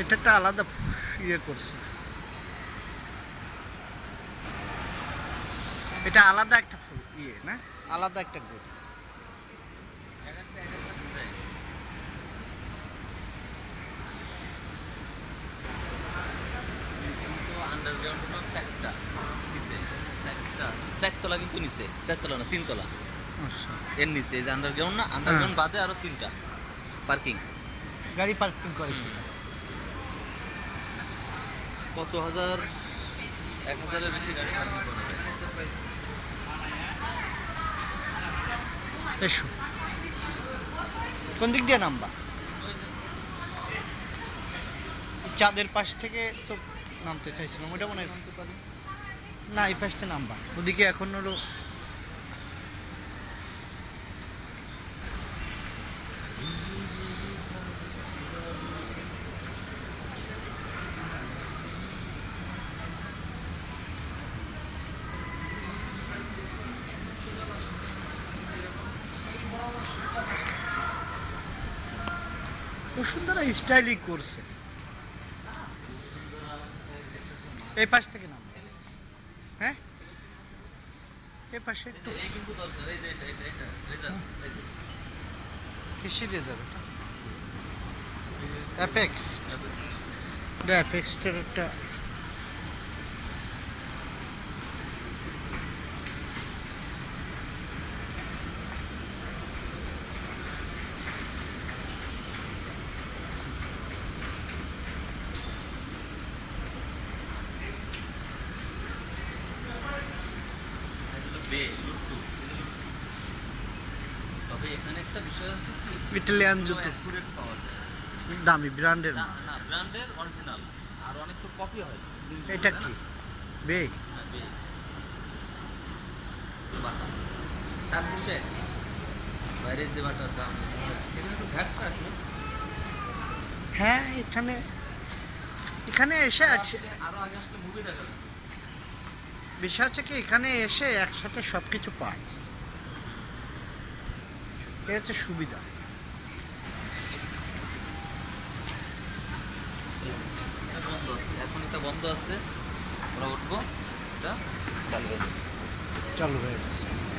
এটা একটা আলাদা ইয়ে করছে। এটা আলাদা একটা ফুল ইয়ে না? আলাদা একটা চারটা চারতলা কিন্তু নিচে চারতলা না তিনতলা। আচ্ছা। এর নিচে এই যে আন্ডারগ্রাউন্ড না আন্ডারগ্রাউন্ড বাদে আরও তিনটা। পার্কিং গাড়ি পার্কিং করে কত হাজার? এক হাজারের বেশি গাড়ি এসো। কোন দিক দিয়ে নামবা? চাঁদের পাশ থেকে তো নামতে চাইছিলাম ওটা মনে হয় না এই পাশটা নামবা। ওদিকে এখন হলো বসুন্ধরা স্টাইলিং করছে। এই পাশ থেকে নাম। হ্যাঁ? এই পাশে একটু। এই কিন্তু অ্যাপেক্স অ্যাপেক্সটার যে এটা এটা এটা রেজাল্ট এই যে কিসে দিয়ে যাবে অ্যাপেক্স এটা অ্যাপেক্সটার একটা এগুলো বে লুট্টু তবে এখানে একটা বিষয় আছে কি? ইটালিয়ান জুতো। অ্যাকুরেট পাওয়া যায়। দামি ব্র্যান্ডের না না। ব্র্যান্ডের অরিজিনাল আর অনেক তো কপি হয় এটা কি? বে হ্যাঁ, বে। বাটা। তার কিন্তু একই। যে বাটার দাম এখানে তো ভ্যাট রাখল হ্যাঁ এখানে এখানে এসে আছে আরও আগে আসলে মুভি দেখা। বিষয় হচ্ছে কি এখানে এসে একসাথে সব কিছু পায়। এ হচ্ছে সুবিধা। বন্ধ আছে। এখন এটা বন্ধ আছে। আমরা উঠবো। এটা চালু হয়ে গেছে চালু হয়ে গেছে।